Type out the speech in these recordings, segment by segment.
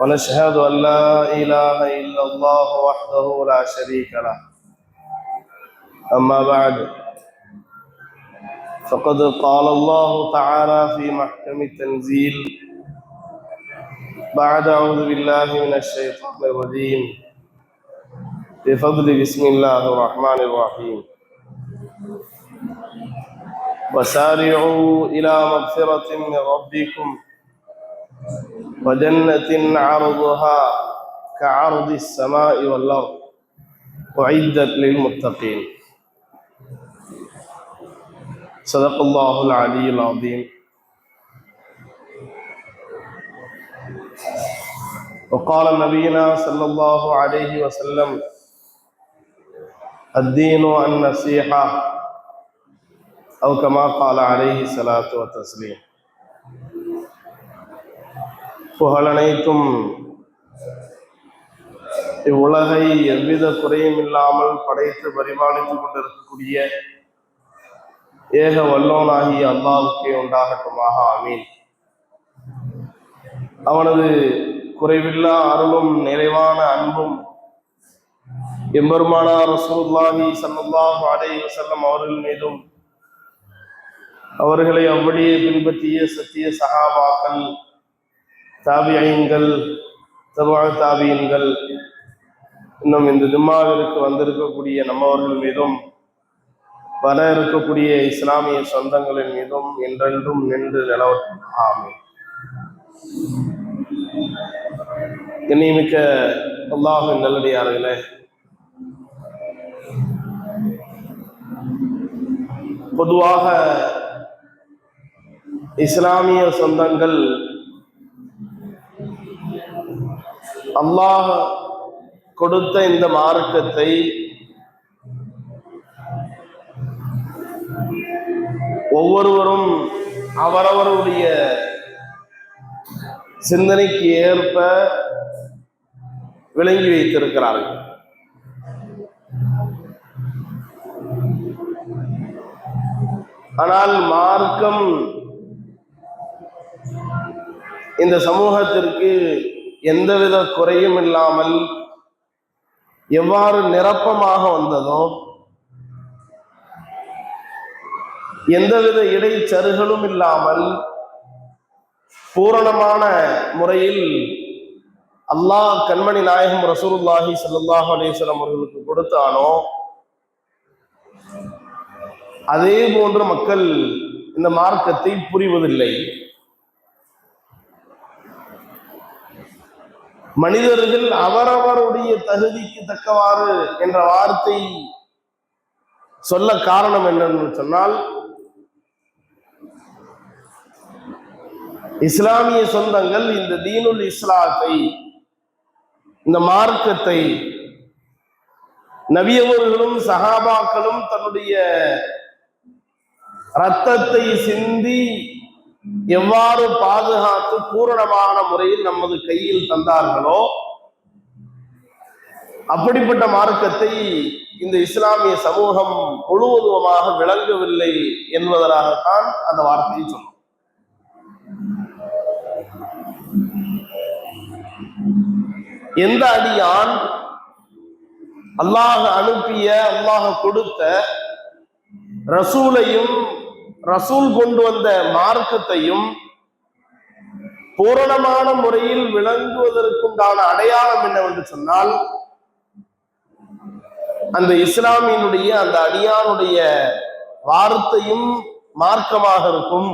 ونشهد أن لا إله إلا الله وحده لا شريك له. أما بعد فقد قال الله تعالى في محكم التنزيل بعد أعوذ بالله من الشيطان الرجيم. بفضل بسم الله الرحمن الرحيم. وسارعوا إلى مغفرة من ربكم. وجنة عرضها كعرض السماء والأرض أعدت للمتقين. صدق الله العلي العظيم. وقال نبينا صلى الله عليه وسلم الدين النصيحة أو كما قال عليه الصلاة والتسليم. புகழனைத்தும் இவ்வுலகை எவ்வித குறையும் இல்லாமல் படைத்து பரிபாலித்துக் கொண்டிருக்கக்கூடிய ஏக வல்லோனாகி அல்லாவுக்கே உண்டாகட்டுமாக ஆமீன். அவனது குறைவில்லா அருளும் நிறைவான அன்பும் எம்பெருமானா ரசூல்லாஹி சல்லாஹ் அலைஹி வசல்லம் அவர்கள் மீதும் அவர்களை அப்படியே பின்பற்றிய சத்திய சகாபாக்கள் தாபியங்கள் தபா தாபியன்கள் இன்னும் இந்த ஜும்மாவிற்கு வந்திருக்கக்கூடிய நம்மவர்கள் மீதும் வர இருக்கக்கூடிய இஸ்லாமிய சொந்தங்களின் மீதும் என்றென்றும் நின்று நிலவட்டும் ஆமே கண்ணியமிக்க அல்லாஹின் நல்லடியார்களே பொதுவாக இஸ்லாமிய சொந்தங்கள் அல்லாஹ் கொடுத்த இந்த மார்க்கத்தை ஒவ்வொருவரும் அவரவருடைய சிந்தனைக்கு ஏற்ப விளங்கி வைத்திருக்கிறார்கள். ஆனால் மார்க்கம் இந்த சமூகத்திற்கு எந்தவித குறையும் இல்லாமல் எவ்வாறு நிரப்பமாக வந்ததோ எந்தவித இடைச்சருகளும் இல்லாமல் பூரணமான முறையில் அல்லாஹ் கண்மணி நாயகம் ரசூலுல்லாஹி சல்லாஹ் அலேஸ்வரம் அவர்களுக்கு கொடுத்தானோ அதே போன்று மக்கள் இந்த மார்க்கத்தை புரிவதில்லை. மனிதர்கள் அவரவருடைய தகுதிக்கு தக்கவாறு என்ற வார்த்தை சொல்ல காரணம் என்னன்னு சொன்னால் இஸ்லாமிய சொந்தங்கள் இந்த தீனுல் இஸ்லாத்தை இந்த மார்க்கத்தை நபியவர்களும் சகாபாக்களும் தன்னுடைய ரத்தத்தை சிந்தி எவ்வாறு பாதுகாத்து பூரணமான முறையில் நமது கையில் தந்தார்களோ அப்படிப்பட்ட மார்க்கத்தை இந்த இஸ்லாமிய சமூகம் முழுவதுமாக விளங்கவில்லை என்பதற்காகத்தான் அந்த வார்த்தையை சொன்னோம் எந்த அடியான் அல்லாஹ் அனுப்பிய அல்லாஹ் கொடுத்த ரசூலையும் ரசூல் கொண்டு வந்த மார்க்கத்தையும் பூரணமான முறையில் விளங்குவதற்குண்டான அடையாளம் என்னவென்று சொன்னால் அந்த இஸ்லாமியினுடைய அந்த அடியானுடைய வார்த்தையும் மார்க்கமாக இருக்கும்.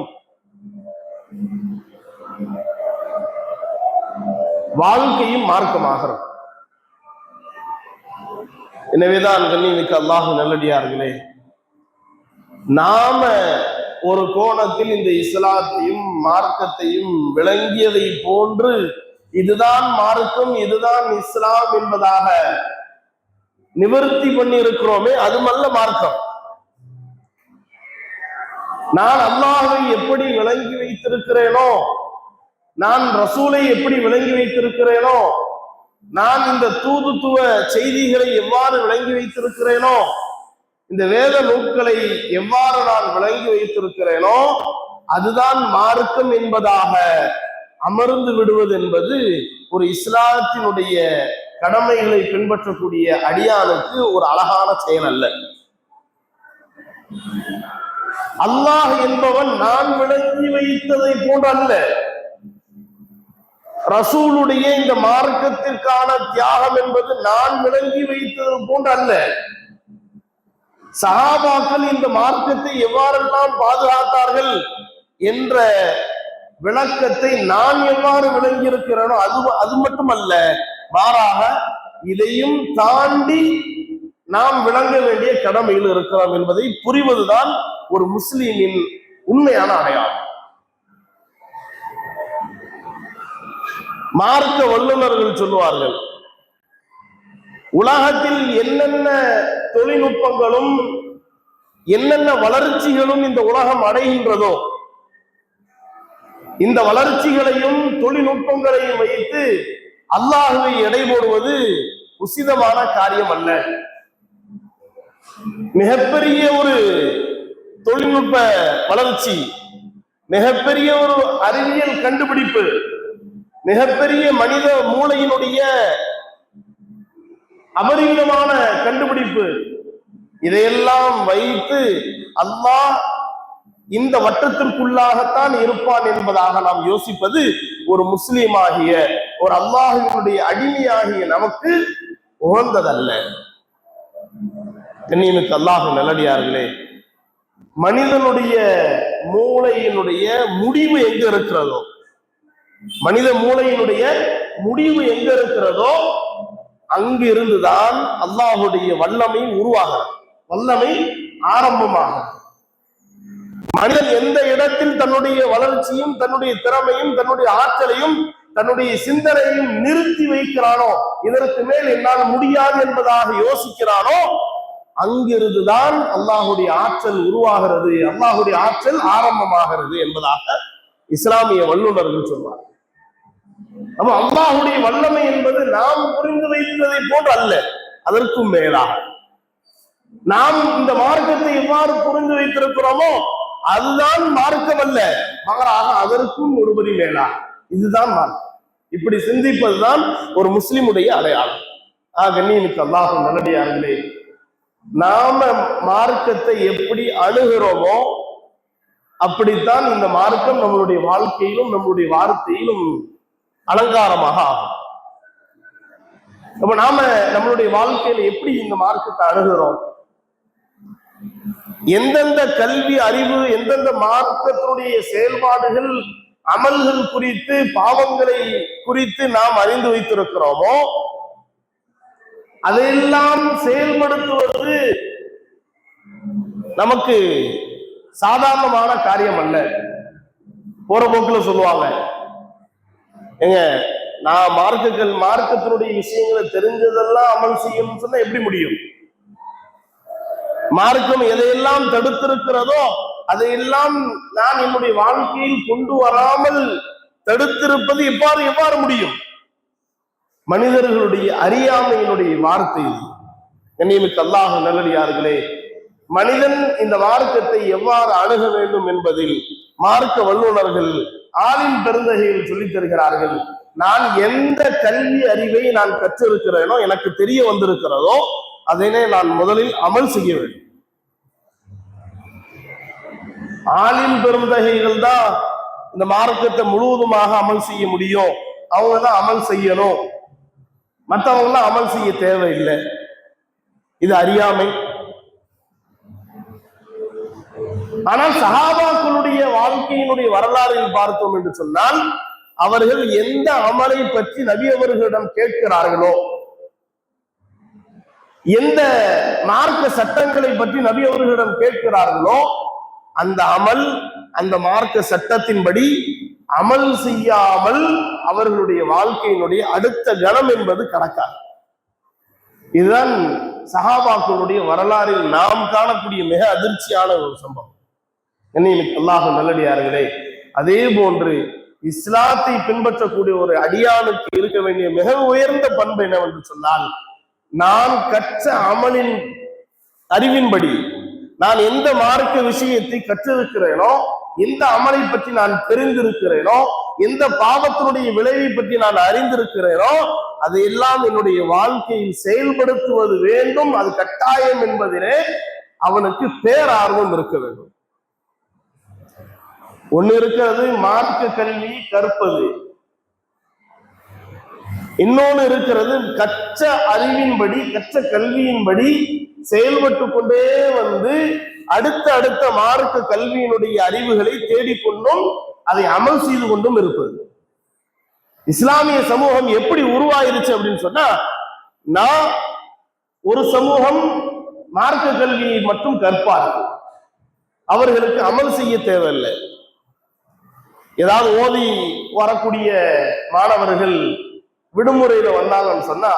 வாழ்க்கையும் மார்க்கமாக இருக்கும். எனவேதான் கண்ணிமிக்க அல்லாஹ் நல்லடியார்களே நாம ஒரு கோணத்தில் இந்த இஸ்லாத்தையும் மார்க்கத்தையும் விளங்கியதை போன்று இதுதான் மார்க்கம் இதுதான் இஸ்லாம் என்பதாக நிவர்த்தி பண்ணி இருக்கிறோமே அதுமல்ல மார்க்கம். நான் அல்லாஹை எப்படி விளங்கி வைத்திருக்கிறேனோ நான் ரசூலை எப்படி விளங்கி வைத்திருக்கிறேனோ நான் இந்த தூதுத்துவ செய்திகளை எவ்வாறு விளங்கி வைத்திருக்கிறேனோ இந்த வேத நூல்களை எவ்வாறு நான் விளங்கி வைத்திருக்கிறேனோ அதுதான் மார்க்கம் என்பதாக அமர்ந்து விடுவது என்பது ஒரு இஸ்லாத்தினுடைய கடமைகளை பின்பற்றக்கூடிய அடியானுக்கு ஒரு அழகான செயல் அல்ல. அல்லாஹ் என்பவன் நான் விளங்கி வைத்ததை போன்ற அல்ல ரசூலுடைய இந்த மார்க்கத்திற்கான தியாகம் என்பது நான் விளங்கி வைத்தது போன்ற அல்ல சகாபாக்கள் இந்த மார்க்கத்தை எவ்வாறெல்லாம் பாதுகாத்தார்கள் என்ற விளக்கத்தை நான் எவ்வாறு விளங்கி இருக்கிறேனோ அது அது மட்டுமல்ல மாறாக இதையும் தாண்டி நாம் விளங்க வேண்டிய கடமையில் இருக்கிறோம் என்பதை புரிவதுதான் ஒரு முஸ்லீமின் உண்மையான அடையாளம். மார்க்க வல்லுநர்கள் சொல்லுவார்கள் உலகத்தில் என்னென்ன தொழில்நுட்பங்களும் என்னென்ன வளர்ச்சிகளும் இந்த உலகம் அடைகின்றதோ இந்த வளர்ச்சிகளையும் தொழில்நுட்பங்களையும் வைத்து அல்லாஹுவை எடை போடுவது உசிதமான காரியம் அல்ல. மிகப்பெரிய ஒரு தொழில்நுட்ப வளர்ச்சி மிகப்பெரிய ஒரு அறிவியல் கண்டுபிடிப்பு மிகப்பெரிய மனித மூளையினுடைய அபரிமிதமான கண்டுபிடிப்பு. இதையெல்லாம் வைத்து அல்லாஹ் இந்த வட்டத்திற்குள்ளாகத்தான் இருப்பான் என்பதாக நாம் யோசிப்பது ஒரு முஸ்லீம் ஆகிய ஒரு அல்லாஹினுடைய அடிமையாகிய நமக்கு உகந்ததல்ல. கண்ணியமிக்கு அல்லாஹ் நல்லடியார்களே மனிதனுடைய மூளையினுடைய முடிவு எங்க இருக்கிறதோ? மனித மூளையினுடைய முடிவு எங்க இருக்கிறதோ? அங்கிருந்துதான் அல்லாஹுடைய வல்லமை உருவாகும் வல்லமை ஆரம்பமாகும். மனிதன் எந்த இடத்தில் தன்னுடைய வளர்ச்சியும் தன்னுடைய திறமையும் தன்னுடைய ஆற்றலையும் தன்னுடைய சிந்தனையும் நிறுத்தி வைக்கிறானோ இதற்கு மேல் என்னால் முடியாது என்பதாக யோசிக்கிறானோ அங்கிருந்துதான் அல்லாஹுடைய ஆற்றல் உருவாகிறது அல்லாஹுடைய ஆற்றல் ஆரம்பமாகிறது என்பதாக இஸ்லாமிய வல்லுநர்கள் சொல்வார்கள். அப்ப அல்லாஹுடைய வல்லமை என்பது நாம் புரிந்து வைத்ததை போன்று அல்ல அதற்கும் மேலாக. நாம் இந்த மார்க்கத்தை எவ்வாறு புரிந்து வைத்திருக்கிறோமோ அதுதான் மார்க்கம் அல்ல மாறாக அதற்கும் ஒருபடி மேலாக. இதுதான் மார்க்கம். இப்படி சிந்திப்பதுதான் ஒரு முஸ்லிமுடைய அடையாளம். ஆ கண்ணியனுக்கு அல்லாஹும் நல்லடியார்களே நாம மார்க்கத்தை எப்படி அணுகிறோமோ அப்படித்தான் இந்த மார்க்கம் நம்மளுடைய வாழ்க்கையிலும் நம்மளுடைய வார்த்தையிலும் அலங்காரமாக ஆகும். அப்ப நாம நம்மளுடைய வாழ்க்கையில எப்படி இந்த மார்க்கத்தை அணுகிறோம்? எந்தெந்த கல்வி அறிவு எந்தெந்த மார்க்கத்தினுடைய செயல்பாடுகள் அமல்கள் குறித்து பாவங்களை குறித்து நாம் அறிந்து வைத்திருக்கிறோமோ அதையெல்லாம் செயல்படுத்துவது நமக்கு சாதாரணமான காரியம் அல்ல. போற போக்குல சொல்லுவாங்க ஏங்க நான் மார்க்குகள் மார்க்கத்தினுடைய விஷயங்களை தெரிஞ்சதெல்லாம் அமல் செய்யணும்னு சொன்னா எப்படி முடியும் மார்க்கம் எதையெல்லாம் தடுத்திருக்கிறதோ அதையெல்லாம் நான் என்னுடைய வாழ்க்கையில் கொண்டு வராமல் தடுத்திருப்பது எவ்வாறு எவ்வாறு முடியும் மனிதர்களுடைய அறியாமையினுடைய வார்த்தை இது. கண்ணியமிக்க அல்லாஹ் நல்லடியார்களே மனிதன் இந்த மார்க்கத்தை எவ்வாறு அணுக வேண்டும் என்பதில் மார்க்க வல்லுநர்கள் ஆளின் பெருந்தகையில் சொல்லித் தருகிறார்கள். நான் எந்த கல்வி அறிவை நான் கற்றிருக்கிறேனோ எனக்கு தெரிய வந்திருக்கிறதோ அதனை நான் முதலில் அமல் செய்ய வேண்டும். ஆளின் பெருந்தகைகள் தான் இந்த மார்க்கத்தை முழுவதுமாக அமல் செய்ய முடியும். அவங்க தான் அமல் செய்யணும். மற்றவங்க அமல் செய்ய தேவையில்லை. இது அறியாமை. ஆனால் சஹாபாக்களுடைய வாழ்க்கையினுடைய வரலாறில் பார்த்தோம் என்று சொன்னால் அவர்கள் எந்த அமலை பற்றி நபி அவர்களிடம் கேட்கிறார்களோ எந்த மார்க்க சட்டங்களை பற்றி நபி அவர்களிடம் கேட்கிறார்களோ அந்த அமல் அந்த மார்க்க சட்டத்தின்படி அமல் செய்யாமல் அவர்களுடைய வாழ்க்கையினுடைய அடுத்த கணம் என்பது கடக்காது இதுதான் சஹாபாக்களுடைய வரலாறில் நாம் காணக்கூடிய மிக அதிர்ச்சியான ஒரு சம்பவம். என்னைக்கு அல்லாஹ் நல்லடியார்களே அதே போன்று இஸ்லாத்தை பின்பற்றக்கூடிய ஒரு அடியானுக்கு இருக்க வேண்டிய மிக உயர்ந்த பண்பு என்னவென்று சொன்னால் நான் கற்ற அமலின் அறிவின்படி நான் எந்த மார்க்க விஷயத்தை கற்றிருக்கிறேனோ எந்த அமலை பற்றி நான் தெரிந்திருக்கிறேனோ எந்த பாவத்தினுடைய விளைவை பற்றி நான் அறிந்திருக்கிறேனோ அது எல்லாம் என்னுடைய வாழ்க்கையில் செயல்படுத்துவது வேண்டும் அது கட்டாயம் என்பதிலே அவனுக்கு பேரார்வம் இருக்க வேண்டும். ஒண்ணு இருக்கிறது மார்க்க கல்வி கற்பது. இன்னொன்னு இருக்கிறது கற்ற அறிவின்படி கச்ச கல்வியின்படி செயல்பட்டு கொண்டே வந்து அடுத்த அடுத்த மார்க்க கல்வியினுடைய அறிவுகளை தேடிக்கொண்டும் அதை அமல் செய்து கொண்டும் இருப்பது. இஸ்லாமிய சமூகம் எப்படி உருவாயிருச்சு அப்படின்னு சொன்னா நான் ஒரு சமூகம் மார்க்க கல்வியை மட்டும் கற்பார்கள். அவர்களுக்கு அமல் செய்ய தேவையில்லை. ஏதாவது ஓதி வரக்கூடிய மாணவர்கள் விடுமுறையில வந்தாங்கன்னு சொன்னா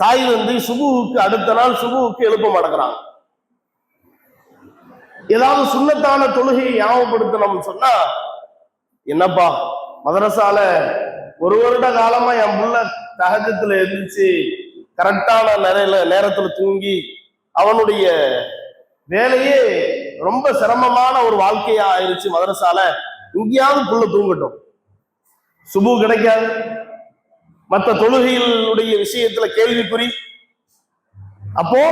தாய் வந்து சுபுவுக்கு அடுத்த நாள் சுபுவுக்கு எழுப்ப மாட்டேங்கிறாங்க. ஏதாவது சுண்ணத்தான தொழுகையை ஞாபகப்படுத்தணும்னு சொன்னா என்னப்பா மதரசால ஒரு வருட காலமா என் புள்ள தகஜத்துல எழுந்துச்சு கரெக்டான நிறையில நேரத்துல தூங்கி அவனுடைய வேலையே ரொம்ப சிரமமான ஒரு வாழ்க்கையா ஆயிருச்சு மதரசால. இங்கேயாவது புள்ள தூங்கட்டும். சுபு கிடைக்காது. மற்ற தொழுகைகளுடைய விஷயத்துல கேள்விக்குறி. அப்போ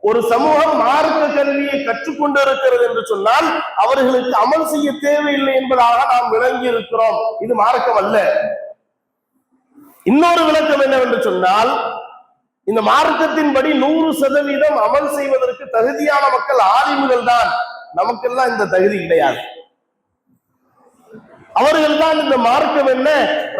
ஒரு சமூகம் மார்க்க கல்வியை கற்றுக்கொண்டு இருக்கிறது என்று சொன்னால் அவர்களுக்கு அமல் செய்ய தேவையில்லை என்பதாக நாம் விளங்கி இருக்கிறோம் இது மார்க்கம் அல்ல. இன்னொரு விளக்கம் என்னவென்று சொன்னால் இந்த மார்க்கத்தின்படி நூறு சதவீதம் அமல் செய்வதற்கு தகுதியான மக்கள் ஆலிம்கள் தான் நமக்கெல்லாம் இந்த தகுதி கிடையாது. அவர்கள் தான் இந்த மார்க்கம் என்ன?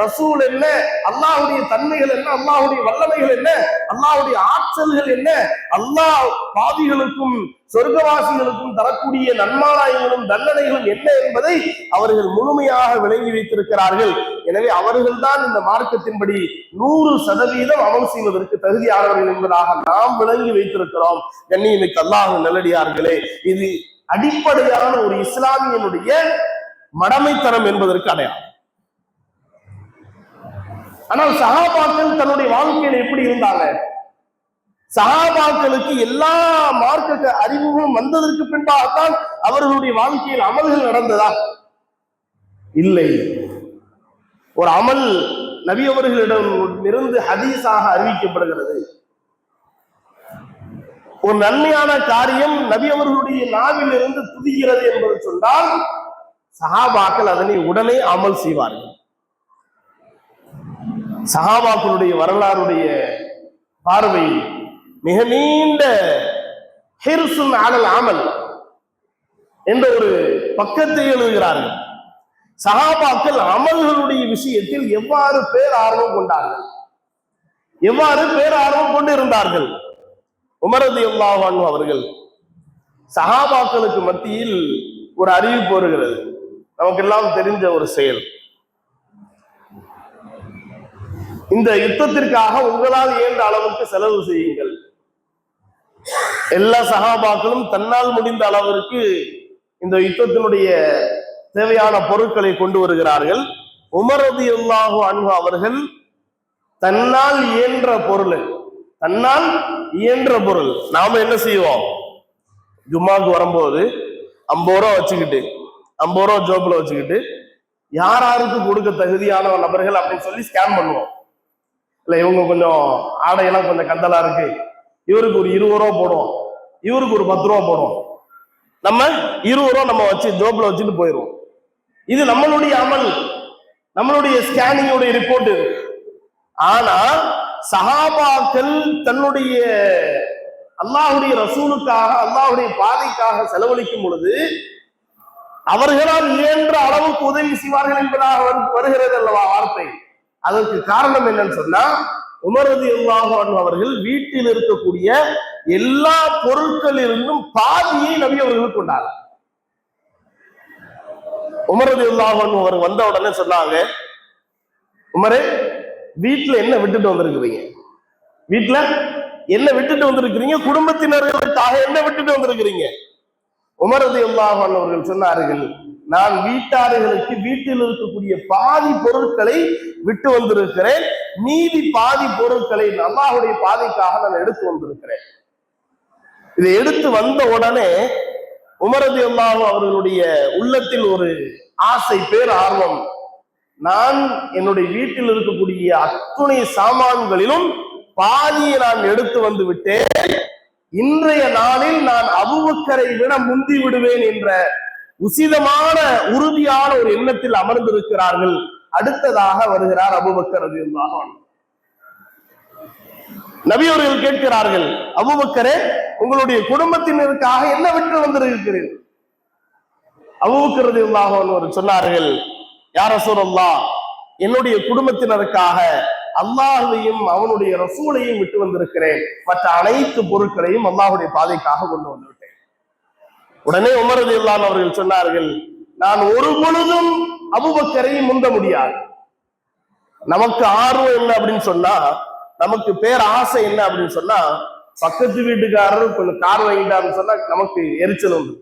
ரசூல் என்ன? அல்லாஹுடைய தன்மைகள் என்ன? அல்லாஹுடைய வல்லமைகள் என்ன? அல்லாஹுடைய ஆற்றல்கள் என்ன? அல்லாஹ் பாதிகளுக்கும் சொர்க்கவாசிகளுக்கும் தரக்கூடிய நன்மாராயங்களும் தண்டனைகளும் என்ன என்பதை அவர்கள் முழுமையாக விளங்கி வைத்திருக்கிறார்கள். எனவே அவர்கள் தான் இந்த மார்க்கத்தின்படி நூறு சதவீதம் அமல் செய்வதற்கு தகுதியானவர்கள் என்பதாக நாம் விளங்கி வைத்திருக்கிறோம். கண்ணியமிக்கு அல்லாஹ் நல்லடியார்களே இது அடிப்படையான ஒரு இஸ்லாமியனுடைய மடமைத்தனம் என்பதற்கு அடையாளம். ஆனால் சகாபாக்கள் தன்னுடைய வாழ்க்கையில எப்படி இருந்தாங்க? சகாபாக்களுக்கு எல்லா மார்க்க அறிவுகளும் வந்ததற்கு பின்பாகத்தான் அவர்களுடைய வாழ்க்கையில் அமல்கள் நடந்ததா? இல்லை. ஒரு அமல் நபி அவர்களிடம் இருந்து ஹதீஸாக அறிவிக்கப்படுகிறது. ஒரு நன்மையான காரியம் நபி அவர்களுடைய நாவில் இருந்து துதிகிறது என்பது சொன்னால் சஹாபாக்கள் அதனை உடனே அமல் செய்வார்கள். சஹாபாக்களுடைய வரலாறுடைய பார்வை மிக நீண்ட ஹிர்சுன் ஆடல் அமல் என்ற ஒரு பக்கத்தை எழுதுகிறார்கள். சகாபாக்கள் அமல்களுடைய விஷயத்தில் எவ்வாறு பேர் ஆர்வம் கொண்டார்கள்? எவ்வாறு பேர் ஆர்வம் கொண்டு இருந்தார்கள் உமரது அல்லாஹான் அவர்கள் சகாபாக்களுக்கு மத்தியில் ஒரு அறிவிப்பு வருகிறது. நமக்கெல்லாம் தெரிஞ்ச ஒரு செயல். இந்த யுத்தத்திற்காக உங்களால் இயன்ற அளவுக்கு செலவு செய்யுங்கள். எல்லா சகாபாக்களும் தன்னால் முடிந்த அளவிற்கு இந்த யுத்தத்தினுடைய தேவையான பொருட்களை கொண்டு வருகிறார்கள். உமரது அல்லாஹு அன்பு அவர்கள் தன்னால் இயன்ற பொருள் தன்னால் இயன்ற பொருள். நாம என்ன செய்வோம்? ஜும்மாக்கு வரும்போது ஐம்பது ரூபா வச்சுக்கிட்டு ஐம்பது ரூபா ஜோப்பில் வச்சுக்கிட்டு யார் யாருக்கு கொடுக்க தகுதியான நபர்கள் அப்படின்னு சொல்லி ஸ்கேன் பண்ணுவோம். இல்லை இவங்க கொஞ்சம் ஆடையெல்லாம் கொஞ்சம் கந்தலாக இருக்கு. இவருக்கு ஒரு இருபது ரூபா போடுவோம். இவருக்கு ஒரு பத்து ரூபா போடுவோம். நம்ம இருபது ரூபா நம்ம வச்சு ஜோப்ல வச்சுட்டு போயிடுவோம். இது நம்மளுடைய அமல். நம்மளுடைய ஸ்கேனிங்குடைய ரிப்போர்ட் இது. ஆனா சஹாபாக்கள் தன்னுடைய அல்லாஹுடைய ரசூலுக்காக அல்லாஹுடைய பாதைக்காக செலவழிக்கும் பொழுது அவர்களால் இயன்ற அளவுக்கு உதவி செய்வார்கள் என்பதாக வருகிறது அல்லவா வார்த்தை. அதற்கு காரணம் என்னன்னு சொன்னா உமரது அல்லாஹ் அவர்கள் வீட்டில் இருக்கக்கூடிய எல்லா பொருட்களிலிருந்தும் பாதியை நபி அவர்கள் கொண்டார் உமரது இல்லாமல் அவர் வந்த உடனே சொன்னாங்க உமரே வீட்டுல என்ன விட்டுட்டு வந்திருக்கிறீங்க? வீட்டுல என்ன விட்டுட்டு வந்திருக்கிறீங்க? குடும்பத்தினர்களுக்காக என்ன விட்டுட்டு வந்திருக்கிறீங்க? உமரது இல்லாமல் அவர்கள் சொன்னார்கள் நான் வீட்டார்களுக்கு வீட்டில் இருக்கக்கூடிய பாதி பொருட்களை விட்டு வந்திருக்கிறேன். மீதி பாதி பொருட்களை அல்லாஹுடைய பாதைக்காக நான் எடுத்து வந்திருக்கிறேன். இதை எடுத்து வந்த உடனே உமரது அல்லாஹு அவர்களுடைய உள்ளத்தில் ஒரு ஆசை பேர் ஆர்வம். நான் என்னுடைய வீட்டில் இருக்கக்கூடிய அத்துணை சாமான்களிலும் பாதியை நான் எடுத்து வந்து விட்டேன். இன்றைய நாளில் நான் அபுபக்கரை விட முந்தி விடுவேன் என்ற உசிதமான உறுதியான ஒரு எண்ணத்தில் அமர்ந்திருக்கிறார்கள். அடுத்ததாக வருகிறார் அபுபக்கர் ரலியல்லாஹு நபி அவர்கள் கேட்கிறார்கள் அபுபக்கரே உங்களுடைய குடும்பத்தினருக்காக என்ன விட்டு வந்திருக்கிறீர்கள்? அபுபக்கர் அவர் சொன்னார்கள் யார ரசூலல்லா என்னுடைய குடும்பத்தினருக்காக அல்லாஹையும் அவனுடைய ரசூலையும் விட்டு வந்திருக்கிறேன். மற்ற அனைத்து பொருட்களையும் அல்லாஹுடைய பாதைக்காக கொண்டு வந்து விட்டேன். உடனே உமரது இல்லான் அவர்கள் சொன்னார்கள் நான் ஒரு பொழுதும் அபுபக்கரை முந்த முடியாது. நமக்கு ஆர்வம் என்ன அப்படின்னு சொன்னா நமக்கு பேர் ஆசை என்ன அப்படின்னு சொன்னா பக்கத்து வீட்டுக்காரர் கொஞ்சம் கார் வாங்கிட்டாருன்னு சொன்னா நமக்கு எரிச்சல் உண்டு.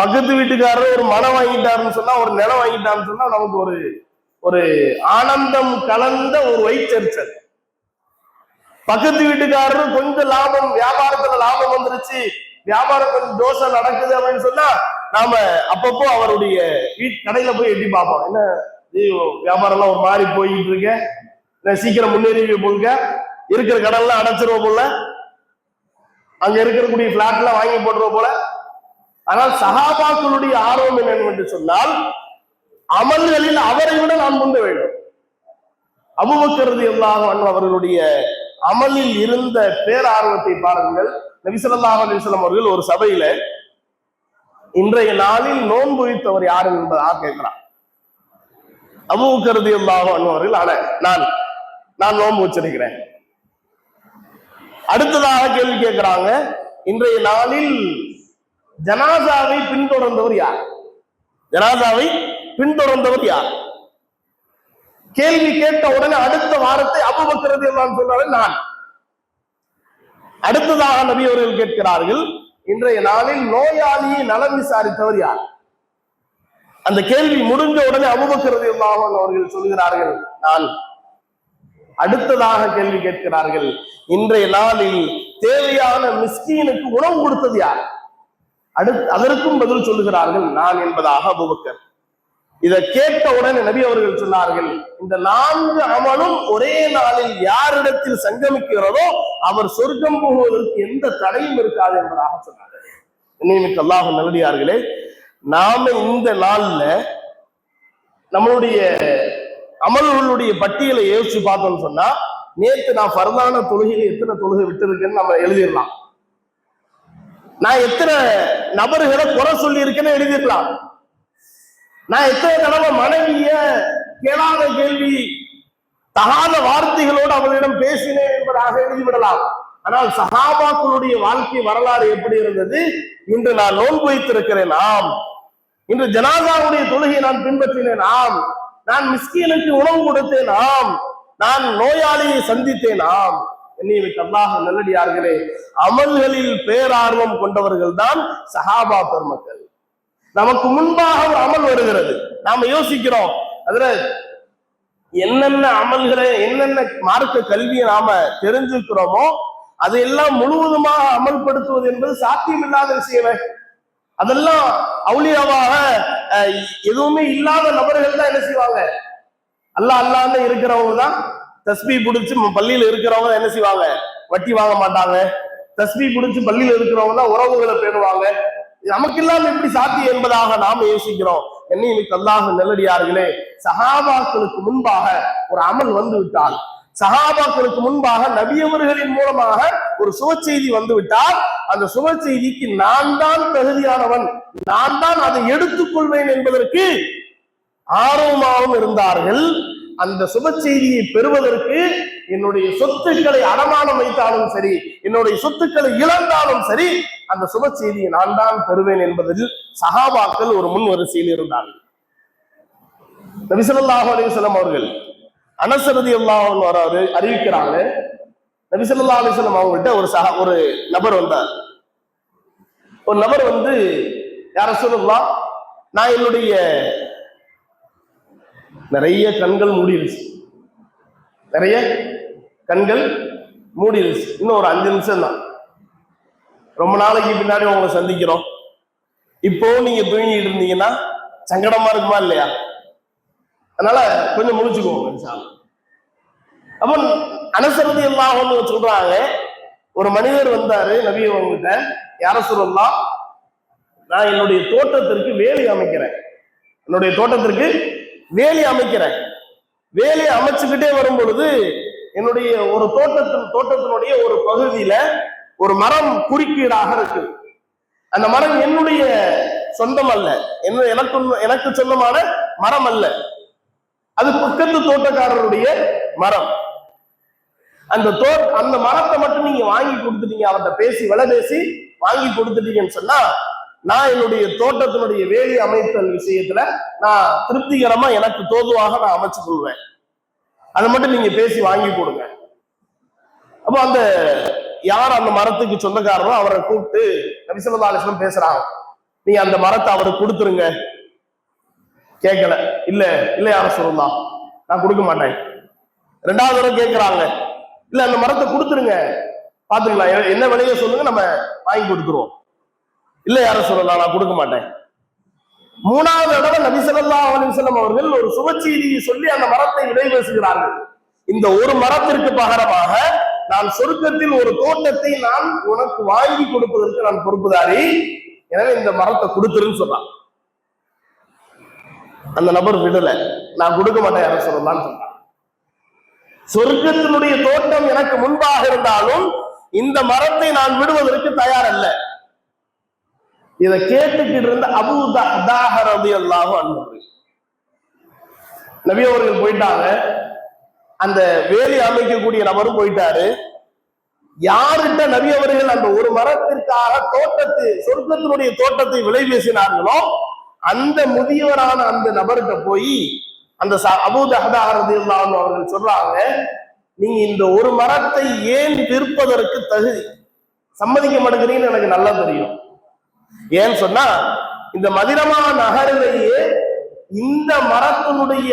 பக்கத்து வீட்டுக்காரர் ஒரு மனம் வாங்கிட்டாருன்னு சொன்னா ஒரு நிலம் வாங்கிட்டாருன்னு சொன்னா நமக்கு ஒரு ஒரு ஆனந்தம் கலந்த ஒரு வைச்சரிச்சல் பக்கத்து வீட்டுக்காரர் கொஞ்சம் லாபம் வியாபாரத்துல லாபம் வந்துருச்சு. வியாபாரம் கொஞ்சம் தோசை நடக்குது அப்படின்னு சொன்னா நாம அப்பப்போ அவருடைய வீட் கடையில போய் எட்டி பார்ப்போம். என்ன ஐயோ, வியாபாரம் எல்லாம் ஒரு மாதிரி போய்கிட்டு இருக்க. என்ன சீக்கிரம் முன்னேறி போங்க இருக்கிற கடன்லாம் அடைச்சிருவோம் போல. அங்க இருக்கக்கூடிய பிளாட் எல்லாம் வாங்கி போட்டுருவோம் போல. ஆனால் சகாபாக்களுடைய ஆர்வம் என்னன்னு சொன்னால் அமல்களில் அவரை விட நான் முந்த வேண்டும். அபுபக்கரது இல்லாத அவர்களுடைய அமலில் இருந்த பேரார்வத்தை பாருங்கள். நபிசல்லாஹ் அலிஸ்லாம் அவர்கள் ஒரு சபையில இன்றைய நாளில் நோன்பு வைத்தவர் யார் என்பதாக கேட்கிறார் அபுபக்கரது எல்லாக அவர்கள் ஆன நான் நான் நோன்பு வச்சிருக்கிறேன். அடுத்ததாக கேள்வி கேட்கிறாங்க இன்றைய நாளில் ஜனாசாவை பின்தொடர்ந்தவர் யார்? ஜனாசாவை பின்தொடர்ந்தவர் யார்? கேள்வி கேட்ட உடனே அடுத்த வாரத்தை அபுபக்கிறது எல்லாம் சொன்னாலும் நான். அடுத்ததாக நபி அவர்கள் கேட்கிறார்கள் இன்றைய நாளில் நோயாளியை நலம் விசாரித்தவர் யார்? அந்த கேள்வி முடிஞ்ச உடனே அபுபக்கிறது எல்லாம் அவர்கள் சொல்கிறார்கள் நான். அடுத்ததாக கேள்வி கேட்கிறார்கள் இன்றைய நாளில் தேவையான மிஸ்கீனுக்கு உணவு கொடுத்தது யார்? அடுத்து அதற்கும் பதில் சொல்லுகிறார்கள் நான் என்பதாக அபுபக்கர். இதை கேட்டவுடன் நபி அவர்கள் சொன்னார்கள் இந்த நான்கு அமலும் ஒரே நாளில் யாரிடத்தில் சங்கமிக்கிறதோ அவர் சொர்க்கம் போகுவதற்கு எந்த தடையும் இருக்காது என்பதாக சொன்னார்கள். நினைவுக்கு அல்லாஹ் நல்லடியார்களே நாம இந்த நாள்ல நம்மளுடைய அமல்களுடைய பட்டியலை யோசிச்சு பார்த்தோம்னு சொன்னா நேத்து நான் ஃபர்தான தொழுகையில எத்தனை தொழுகை விட்டு நம்ம எழுதிடலாம். நான் எத்தனை நபர்களை குறை சொல்லி இருக்கேன்னு எழுதிடலாம் நான் எத்தனை தடவை மனைவிய கேளாத கேள்வி தகாத வார்த்தைகளோடு அவளிடம் பேசினேன் என்பதாக எழுதிவிடலாம். ஆனால் சகாபாக்களுடைய வாழ்க்கை வரலாறு எப்படி இருந்தது? இன்று நான் நோன்பு வைத்திருக்கிறேன் ஆம். இன்று ஜனாதாவுடைய தொழுகையை நான் பின்பற்றினேன் ஆம். நான் மிஸ்கீனுக்கு உணவு கொடுத்தேன் ஆம். நான் நோயாளியை சந்தித்தேன் ஆம். என்னைக்கு அல்லாஹ் நல்லடியார்களே அமல்களில் பேரார்வம் கொண்டவர்கள் தான் சஹாபா பெருமக்கள். நமக்கு முன்பாக ஒரு அமல் வருகிறது. நாம யோசிக்கிறோம் அதுல என்னென்ன அமல்களை என்னென்ன மார்க்க கல்வியை நாம தெரிஞ்சுக்கிறோமோ அதையெல்லாம் முழுவதுமாக அமல்படுத்துவது என்பது சாத்தியமில்லாத விஷயமே. அதெல்லாம் அவுளியாவாக எதுவுமே இல்லாத நபர்கள் தான் என்ன செய்வாங்க? அல்லாஹ் அல்லான்னு இருக்கிறவங்க தான் தஸ்பி பிடிச்சு பள்ளியில இருக்கிறவங்க தான் என்ன செய்வாங்க? வட்டி வாங்க மாட்டாங்க. தஸ்பி பிடிச்சு பள்ளியில இருக்கிறவங்க தான் உறவுகளை பேணுவாங்க. நமக்கு இல்லாம எப்படி சாத்தியம் என்பதாக நாம யோசிக்கிறோம். என்னைக்கு அல்லாஹ் நெல்லடியார்களே சஹாபாக்களுக்கு முன்பாக ஒரு அமல் வந்து விட்டால் சஹாபாக்களுக்கு முன்பாக நபியவர்களின் மூலமாக ஒரு சுப செய்தி வந்து விட்டால் அந்த சுப செய்திக்கு நான் தான் தகுதியானவன் நான் தான் அதை எடுத்துக்கொள்வேன் என்பதற்கு ஆர்வமாகவும் இருந்தார்கள். அந்த சுப செய்தியை பெறுவதற்கு என்னுடைய சொத்துக்களை அடமானம் வைத்தாலும் சரி என்னுடைய சொத்துக்களை இழந்தாலும் சரி அந்த சுப செய்தியை நான் தான் பெறுவேன் என்பதில் சகாபாக்கள் ஒரு முன் வரிசையில் இருந்தார்கள் நபிசல்லாஹு அலிசல்லாம் அவர்கள் அனசரதி அல்லாஹன் வராரு அறிவிக்கிறாங்க. நபிசல்லா அலிசல்லாம் அவங்கள்ட்ட ஒரு சக ஒரு நபர் வந்தார். ஒரு நபர் வந்து யார சொல்லலாம் நான் என்னுடைய நிறைய கண்கள் மூடிடுச்சு நிறைய கண்கள் மூடிடுச்சு இன்னும் ஒரு அஞ்சு நிமிஷம் தான் ரொம்ப நாளைக்கு பின்னாடி உங்களை சந்திக்கிறோம். இப்போ நீங்க தூங்கிட்டு இருந்தீங்கன்னா சங்கடமா இருக்குமா இல்லையா? அதனால கொஞ்சம் முடிச்சுக்கோங்க இன்ஷா அப்போ அனசரதி எல்லாம் சொல்றாங்க ஒரு மனிதர் வந்தாரு நபி அவங்ககிட்ட யார சொல்லலாம் நான் என்னுடைய தோட்டத்திற்கு வேலி அமைக்கிறேன். என்னுடைய தோட்டத்திற்கு வேலி அமைக்கிறேன். வேலி அமைச்சுக்கிட்டே வரும் பொழுது என்னுடைய ஒரு தோட்டத்தின் தோட்டத்தினுடைய ஒரு பகுதியில ஒரு மரம் குறுக்கீடாக இருக்கு. அந்த மரம் என்னுடைய சொந்தம் அல்ல. என்ன எனக்கு எனக்கு சொந்தமான மரம் அல்ல. அது பக்கத்து தோட்டக்காரருடைய மரம். அந்த தோ அந்த மரத்தை மட்டும் நீங்க வாங்கி கொடுத்துட்டீங்க அவர்கிட்ட பேசி விலை பேசி வாங்கி கொடுத்துட்டீங்கன்னு சொன்னா நான் என்னுடைய தோட்டத்தினுடைய வேலி அமைத்தல் விஷயத்துல நான் திருப்திகரமா எனக்கு தோதுவாக நான் அமைச்சு கொள்வேன் அதை மட்டும் நீங்க பேசி வாங்கி கொடுங்க. அப்போ அந்த யார் அந்த மரத்துக்கு சொந்தக்காரரோ அவரை கூப்பிட்டு நபிசல்லா அலிஸ்லம் பேசுறாங்க. நீங்க அந்த மரத்தை அவருக்கு கொடுத்துருங்க. கேட்கல. இல்ல இல்ல யார சொல்லலாம் நான் கொடுக்க மாட்டேன். ரெண்டாவது தடவை கேட்கறாங்க. இல்ல அந்த மரத்தை கொடுத்துருங்க. பாத்துக்கலாம் எ- என்ன விலைய சொல்லுங்க நம்ம வாங்கி கொடுத்துருவோம். இல்ல யார சொல்லலாம் நான் கொடுக்க மாட்டேன். மூணாவது தடவை நபி ஸல்லல்லாஹு அலைஹி அவர்கள் ஒரு சுபச்செய்தியை சொல்லி அந்த மரத்தை விடை பேசுகிறார்கள் இந்த ஒரு மரத்திற்கு பகரமாக நான் சொர்க்கத்தில் ஒரு தோட்டத்தை நான் உனக்கு வாங்கி கொடுப்பதற்கு நான் பொறுப்புதாரி. எனவே இந்த மரத்தை கொடுத்துருன்னு சொல்றான் அந்த நபர் விடல. நான் கொடுக்க மாட்டேன் யார சொல்லலாம்னு சொன்னான். சொர்க்கத்தினுடைய தோட்டம் எனக்கு முன்பாக இருந்தாலும் இந்த மரத்தை நான் விடுவதற்கு தயார் அல்ல இதை கேட்டுக்கிட்டு இருந்த அபு ரதி அல்லாஹு அன்பு நபி அவர்கள் போயிட்டாங்க. அந்த வேலி அமைக்கக்கூடிய நபரும் போயிட்டாரு. யாருட்ட நபி அவர்கள் அந்த ஒரு மரத்திற்காக தோட்டத்து சொர்க்கத்தினுடைய தோட்டத்தை விலை பேசினார்களோ அந்த முதியவரான அந்த நபர்கிட்ட போய் அந்த அபு அபூ தஹதா அவர்கள் சொல்றாங்க நீங்க இந்த ஒரு மரத்தை ஏன் விற்பதற்கு தகுதி? சம்மதிக்க மாட்டேங்கிறீங்கன்னு எனக்கு நல்லா தெரியும். ஏன்னு சொன்னா இந்த மதிரமா நகரிலேயே இந்த மரத்தினுடைய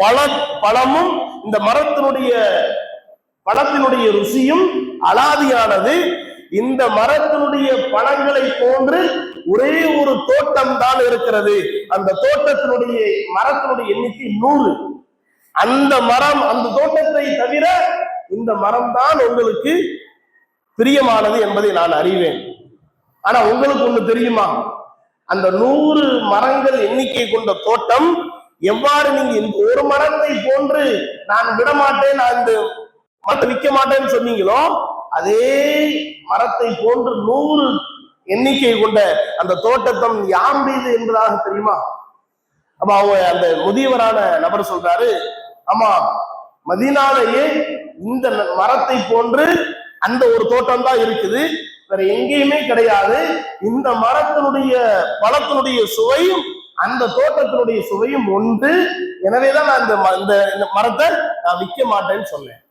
பழ பழமும் இந்த மரத்தினுடைய பழத்தினுடைய ருசியும் அலாதியானது. இந்த மரத்தினுடைய பழங்களை போன்று ஒரே ஒரு தோட்டம் தான் இருக்கிறது. அந்த தோட்டத்தினுடைய மரத்தினுடைய எண்ணிக்கை நூறு. அந்த மரம் அந்த தோட்டத்தை தவிர இந்த மரம் தான் உங்களுக்கு பிரியமானது என்பதை நான் அறிவேன். ஆனா உங்களுக்கு ஒண்ணு தெரியுமா? அந்த நூறு மரங்கள் எண்ணிக்கை கொண்ட தோட்டம் எவ்வாறு நீங்க இந்த ஒரு மரத்தை போன்று நான் விட மாட்டேன் நான் இந்த மரத்தை விற்க மாட்டேன்னு சொன்னீங்களோ அதே மரத்தை போன்று நூறு எண்ணிக்கை கொண்ட அந்த தோட்டத்தம் யாம்பீது என்பதாக தெரியுமா? அப்ப அவங்க அந்த முதியவரான நபர் சொல்றாரு ஆமா மதினாலேயே இந்த மரத்தை போன்று அந்த ஒரு தோட்டம் தான் இருக்குது. வேற எங்கேயுமே கிடையாது. இந்த மரத்தினுடைய பழத்தினுடைய சுவையும் அந்த தோட்டத்தினுடைய சுவையும் ஒன்று. எனவேதான் நான் இந்த ம- இந்த இந்த மரத்தை நான் விற்க மாட்டேன்னு சொன்னேன்.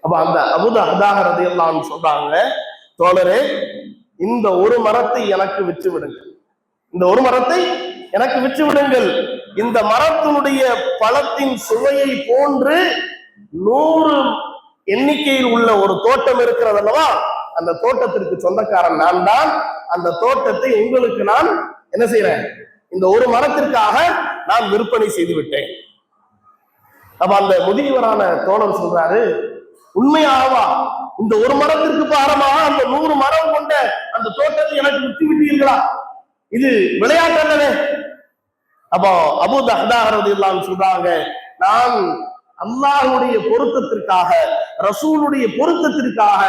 அப்ப அந்த அபுத அதாகரதை எல்லாம் சொல்றாங்க தோழரே இந்த ஒரு மரத்தை எனக்கு விற்று விடுங்கள். இந்த ஒரு மரத்தை எனக்கு விற்று விடுங்கள். இந்த மரத்தினுடைய பழத்தின் சுவையை போன்று நூறு எண்ணிக்கையில் உள்ள ஒரு தோட்டம் இருக்கிறது அல்லவா? அந்த தோட்டத்திற்கு சொந்தக்காரன் நான் தான். அந்த தோட்டத்தை உங்களுக்கு நான் என்ன செய்யறேன் இந்த ஒரு மரத்திற்காக நான் விற்பனை செய்து விட்டேன். அப்ப அந்த முதியவரான தோழர் சொல்றாரு உண்மையாகவா? இந்த ஒரு மரத்திற்கு பாரமாக அந்த நூறு மரம் கொண்ட அந்த தோட்டத்தை எனக்கு விட்டு விட்டீர்களா இது விளையாட்டு அல்லவே அப்போ அபு தஹ்தாகரது இல்லாம சொல்றாங்க நான் அல்லாஹுடைய பொருத்தத்திற்காக ரசூலுடைய பொருத்தத்திற்காக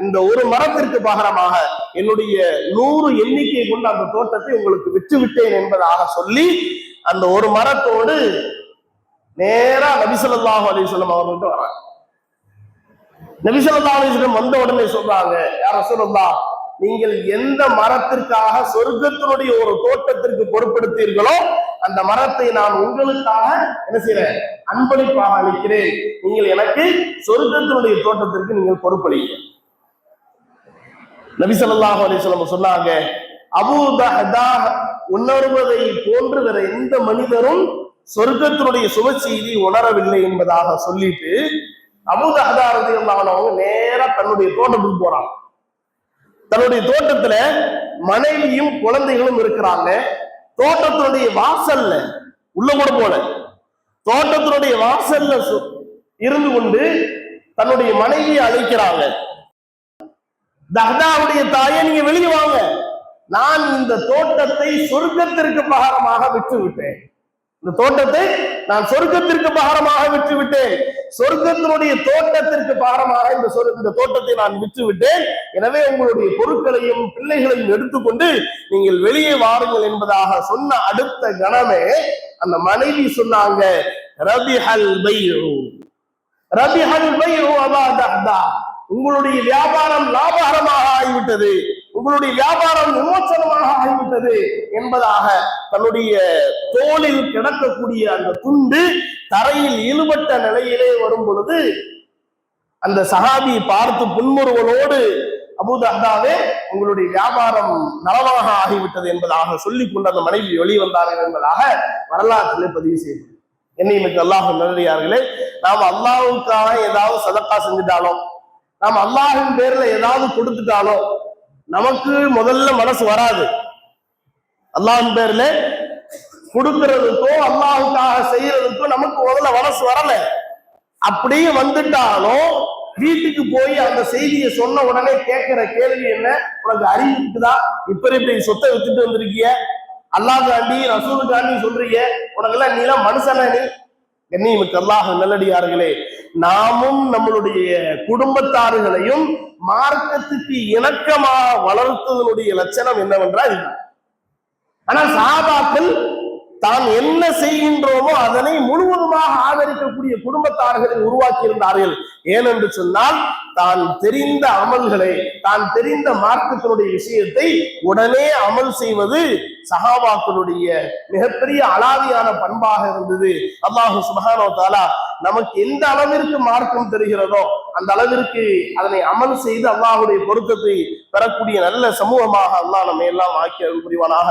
இந்த ஒரு மரத்திற்கு பகரமாக என்னுடைய நூறு எண்ணிக்கை கொண்டு அந்த தோட்டத்தை உங்களுக்கு விற்று விட்டேன் என்பதாக சொல்லி அந்த ஒரு மரத்தோடு நேரா நபிசல்லாஹு அலைஹி வஸல்லம் அவர்கள்ட்ட நபிசல்லா நபிசல்லாசிடம் வந்த உடனே சொல்றாங்க யார் சொல்லலாம் நீங்கள் எந்த மரத்திற்காக சொர்க்கத்தினுடைய ஒரு தோட்டத்திற்கு பொறுப்படுத்தீர்களோ அந்த மரத்தை நான் உங்களுக்காக என்ன செய்யறேன் அன்பளிப்பாக அளிக்கிறேன். நீங்கள் எனக்கு சொர்க்கத்தினுடைய தோட்டத்திற்கு நீங்கள் பொறுப்பளிங்க நபி ஸல்லல்லாஹு அலைஹி சொன்னாங்க அபூ உணர்வதை போன்று வேற எந்த மனிதரும் சொர்க்கத்தினுடைய சுப செய்தி உணரவில்லை என்பதாக சொல்லிட்டு அபூதஹதா தஹ்தா அவங்க நேரா தன்னுடைய தோட்டத்துக்கு போறாங்க தன்னுடைய தோட்டத்துல மனைவியும் குழந்தைகளும் இருக்கிறாங்க. தோட்டத்தினுடைய வாசல்ல உள்ள கூட போல. தோட்டத்தினுடைய வாசல்ல இருந்து கொண்டு தன்னுடைய மனைவியை அழைக்கிறாங்க. தஹ்தாவுடைய தாயை நீங்க வெளியே வாங்க. நான் இந்த தோட்டத்தை சொர்க்கத்திற்கு பகாரமாக விட்டு விட்டேன் இந்த தோட்டத்தை நான் சொர்க்கத்திற்கு பாரமாக விற்று விட்டேன் சொர்க்கத்தினுடைய தோட்டத்திற்கு பாரமாக இந்த இந்த தோட்டத்தை நான் விற்று விட்டேன் எனவே உங்களுடைய பொருட்களையும் பிள்ளைகளையும் எடுத்துக்கொண்டு நீங்கள் வெளியே வாருங்கள் என்பதாக சொன்ன அடுத்த கணமே அந்த மனைவி சொன்னாங்க ரபிஹல் பையு ரபிஹல் பையு அபா உங்களுடைய வியாபாரம் லாபகரமாக ஆகிவிட்டது. உங்களுடைய வியாபாரம் விமோசனமாக ஆகிவிட்டது என்பதாக தன்னுடைய தோளில் கிடக்கக்கூடிய அந்த துண்டு தரையில் இழுபட்ட நிலையிலே வரும் பொழுது அந்த சகாபி பார்த்து புன்முறுவலோடு அபூதஹ்தாவே உங்களுடைய வியாபாரம் நலமாக ஆகிவிட்டது என்பதாக சொல்லிக் கொண்டு அந்த மனைவி வெளிவந்தார்கள் என்பதாக வரலாற்றிலே பதிவு செய்தது என்னை எனக்கு அல்லாஹ் நல்லடியார்களே நாம் அல்லாஹ்வுக்காக ஏதாவது சதக்கா செஞ்சுட்டாலும் நாம் அல்லாஹின் பேர்ல ஏதாவது கொடுத்துட்டாலும் நமக்கு முதல்ல மனசு வராது. அல்லாஹின் பேர்ல கொடுக்கறதுக்கோ அல்லாஹுக்காக செய்யறதுக்கோ நமக்கு முதல்ல மனசு வரல. அப்படியே வந்துட்டாலும் வீட்டுக்கு போய் அந்த செய்தியை சொன்ன உடனே கேட்கிற கேள்வி என்ன? உனக்கு அறிவு இருக்குதா? இப்ப இப்படி சொத்தை வித்துட்டு வந்திருக்கிய? அல்லாஹாண்டி ரசூலுக்காண்டி சொல்றீங்க. உனக்கெல்லாம் நீ எல்லாம் மனுஷனா நீ? கண்ணியமிக்கு அல்லாஹ் நல்லடியார்களே நாமும் நம்மளுடைய குடும்பத்தாறுகளையும் மார்க்கத்துக்கு இணக்கமாக வளர்த்ததனுடைய லட்சணம் என்னவென்றால் இதுதான். ஆனா சாபாக்கள் தான் என்ன செய்கின்றோமோ அதனை முழுவதுமாக ஆதரிக்கக்கூடிய குடும்பத்தார்களை உருவாக்கி இருந்தார்கள் ஏனென்று சொன்னால் தான் தெரிந்த அமல்களை தான் தெரிந்த மார்க்கத்தினுடைய விஷயத்தை உடனே அமல் செய்வது சஹாபாக்களுடைய மிகப்பெரிய அலாதியான பண்பாக இருந்தது. அல்லாஹு சுபஹானோ தாலா நமக்கு எந்த அளவிற்கு மார்க்கம் தெரிகிறதோ அந்த அளவிற்கு அதனை அமல் செய்து அல்லாஹுடைய பொருத்தத்தை பெறக்கூடிய நல்ல சமூகமாக அல்லாஹ் நம்ம எல்லாம் ஆக்கி புரிவானாக.